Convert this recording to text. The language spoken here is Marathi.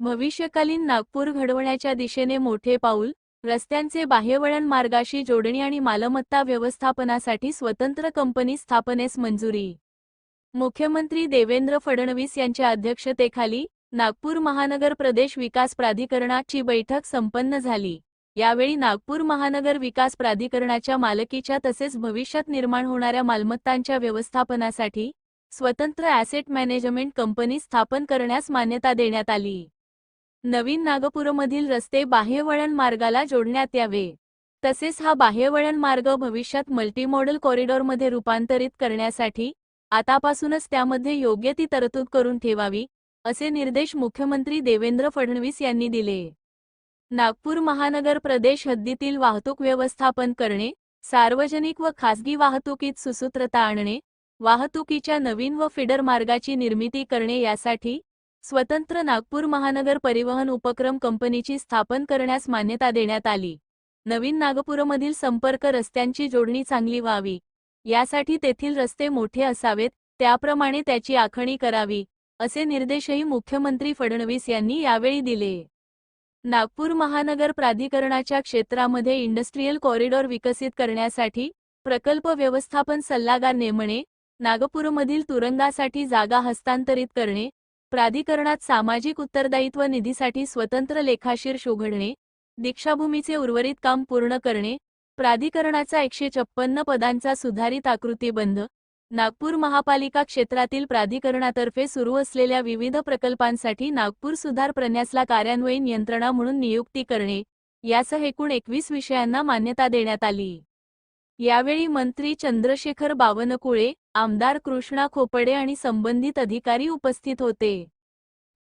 भविष्यकालीन नागपूर घडवण्याच्या दिशेने मोठे पाऊल रस्त्यांचे बाह्यवळण मार्गाशी जोडणी आणि मालमत्ता व्यवस्थापनासाठी स्वतंत्र कंपनी स्थापनेस मंजुरी. मुख्यमंत्री देवेंद्र फडणवीस यांच्या अध्यक्षतेखाली नागपूर महानगर प्रदेश विकास प्राधिकरणाची बैठक संपन्न झाली. यावेळी नागपूर महानगर विकास प्राधिकरणाच्या मालकीच्या तसेच भविष्यात निर्माण होणाऱ्या मालमत्तांच्या व्यवस्थापनासाठी स्वतंत्र ॲसेट मॅनेजमेंट कंपनी स्थापन करण्यास मान्यता देण्यात आली. नवीन नागपूरमधील रस्ते बाह्यवळण मार्गाला जोडण्यात यावे. तसेच हा बाह्यवळण मार्ग भविष्यात मल्टीमॉडल कॉरिडॉरमध्ये रूपांतरित करण्यासाठी आतापासूनच त्यामध्ये योग्य ती तरतूद करून ठेवावी असे निर्देश मुख्यमंत्री देवेंद्र फडणवीस यांनी दिले. नागपूर महानगर प्रदेश हद्दीतील वाहतूक व्यवस्थापन करणे सार्वजनिक व खासगी वाहतुकीत सुसूत्रता आणणे वाहतुकीच्या नवीन व फिडर मार्गाची निर्मिती करणे यासाठी स्वतंत्र नागपूर महानगर परिवहन उपक्रम कंपनीची स्थापन करण्यास मान्यता देण्यात आली. नवीन नागपूरमधील संपर्क रस्त्यांची जोडणी चांगली व्हावी. यासाठी तेथील रस्ते मोठे असावेत त्याप्रमाणे त्याची आखणी करावी असे निर्देशही मुख्यमंत्री फडणवीस यांनी यावेळी दिले. नागपूर महानगर प्राधिकरणाच्या क्षेत्रामध्ये इंडस्ट्रीयल कॉरिडॉर विकसित करण्यासाठी प्रकल्प व्यवस्थापन सल्लागार नेमणे नागपूरमधील तुरंगासाठी जागा हस्तांतरित करणे प्राधिकरणात सामाजिक उत्तरदायित्व निधीसाठी स्वतंत्र लेखाशीर शोधणे दीक्षाभूमीचे उर्वरित काम पूर्ण करणे प्राधिकरणाचा एकशे छप्पन्न पदांचा सुधारित आकृतीबंध नागपूर महापालिका क्षेत्रातील प्राधिकरणातर्फे सुरू असलेल्या विविध प्रकल्पांसाठी नागपूर सुधार प्रन्यासला कार्यान्वयीन यंत्रणा म्हणून नियुक्ती करणे यासह एकूण एकवीस विषयांना मान्यता देण्यात आली. यावेळी मंत्री चंद्रशेखर बावनकुळे आमदार कृष्णा खोपडे आणि संबंधित अधिकारी उपस्थित होते.